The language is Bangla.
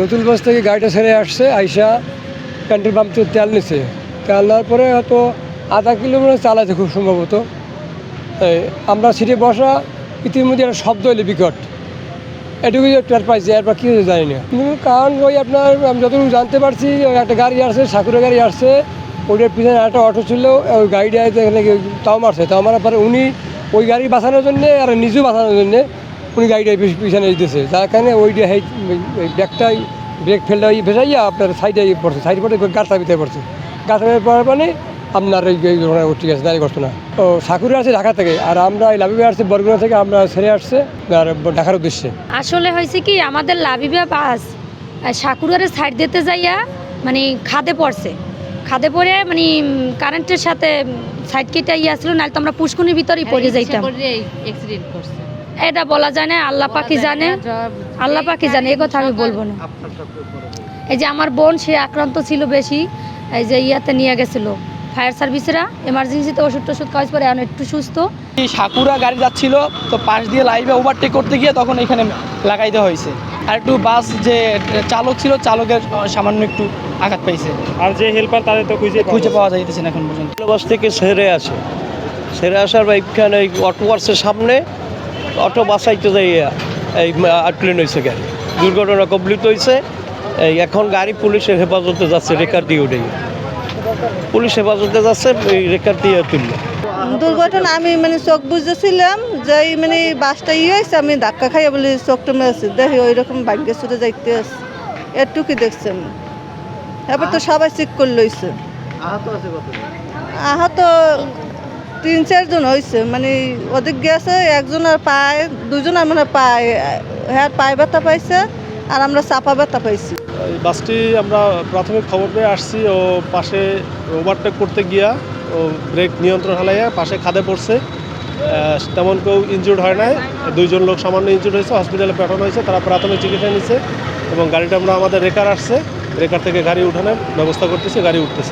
নতুন বাস থেকে গাড়িটা ছেড়ে আসছে, আইসা পেট্রোল পাম্প থেকে তেল নিছে। তেল নেওয়ার পরে হয়তো আধা কিলোমিটার চালাইছে খুব সম্ভবত। আমরা সিটে বসা ইতিমধ্যে একটা শব্দ হইলে বিকট। এটুকু টের পাইছি, এরপর কী হয়েছে জানি না। কিন্তু কারণ ওই আপনার, আমি যতটুকু জানতে পারছি একটা গাড়ি আসছে, সাকুরা গাড়ি আসছে ওইটার পিছনে একটা অটো ছিল, ওই গাড়িটা এখানে তাও মারছে। তাও মারার পরে উনি ওই গাড়ি বাঁচানোর জন্যে আর নিজেও বাঁচানোর জন্যে উনি গাড়িটা পিছনে দিতেছে যার কারণে ওইটা ব্যাগটাই ব্রেক ফেলটা ওই ভেসাইয়া আপনার সাইডে পড়ছে। সাইড পড়ে গাছটার ভিতরে পড়ছে। ভিতরে পড়ার মানে আপনার ওই এই ঘটনা ঠিক আছে দাঁড়িয়ে করতো না। ও সাকুরে আসছে ঢাকা থেকে আর আমরা এই লাভিবে আসছে বরগুনা থেকে আমরা ছেড়ে আসছে আর ঢাকার উদ্দেশ্যে। আসলে হয়েছে কি আমাদের লাভিবা বাস সাকুরারে সাইড দিতে যাইয়া মানে খাদে পড়ছে। খাদে পড়ে মানে কারেন্টের সাথে সাইড কেটে ইয়ে আসলো নাহলে তো আমরা পুষ্কুনির ভিতরেই পড়ে যাইতাম। অ্যাক্সিডেন্ট করছে। এটা বলা যায় না আল্লাহ পাকি জানে। আল্লাহ পাকি জানে এ কথা আমি বলব না। এই যে আমার বোন সে আক্রান্ত ছিল বেশি এই যে ইয়াতে নিয়ে গেছিল। ফায়ার সার্ভিসরা এমার্জেন্সিতে ওষুধ টষুধ কাজ পরে এখন একটু সুস্থ। সাকুরা গাড়ি যাচ্ছিল তো পাশ দিয়ে লাইভে ওভারটেক করতে গিয়ে তখন এখানে লাগাইতে হয়েছে। আর একটু বাস যে চালক ছিল চালকের সামান্য একটু আঘাত পাইছে। আর যে হেল্পার তাদের তো খুঁজে খুঁজে পাওয়া যাইতেছে না এখন পর্যন্ত। বাস থেকে সেরে আসে। সেরে আসার বা এইখানে এই অটো বাসের সামনে অটো বাসাইতে যাই এই আটলেন হয়েছে গাড়ি। দুর্ঘটনা কমপ্লিট হয়েছে এই এখন গাড়ি পুলিশের হেফাজতে যাচ্ছে রেকার দিয়ে উঠে পুলিশ হেফাজতে যাচ্ছে এই রেকার দিয়ে তুললো। দুর্ঘটনা আমি মানে চোখ বুঝেছিলাম যে এই মানে বাসটা ইয়ে হয়েছে আমি ধাক্কা খাইয়া বলি চোখটা মেরেছি দেখি ওই রকম ভাগ্যে ছুটে যাইতে আছে। এটুকি দেখছেন। এবার তো সবাই চেক করে লইছে। আহত তিন চারজন হয়েছে মানে ওদিক গেছে একজনের পায়ে দুজনের মানে পায়ে হ্যাঁ পায়ে ব্যথা পাইছে আর আমরা চাপা ব্যথা পাইছি। বাসটি আমরা প্রাথমিক খবর পেয়ে আসছি, ও পাশে ওভারটেক করতে গিয়া ও ব্রেক নিয়ন্ত্রণ হালাইয়া পাশে খাদে পড়ছে। তেমন কেউ ইনজুর্ড হয় নাই, দুইজন লোক সামান্য ইনজুর্ড হয়েছে হসপিটালে পাঠানো হয়েছে, তারা প্রাথমিক চিকিৎসা নিচ্ছে এবং গাড়িটা আমরা আমাদের রেকার আসছে, রেকার থেকে গাড়ি উঠানোর ব্যবস্থা করতেছি, গাড়ি উঠতেছে।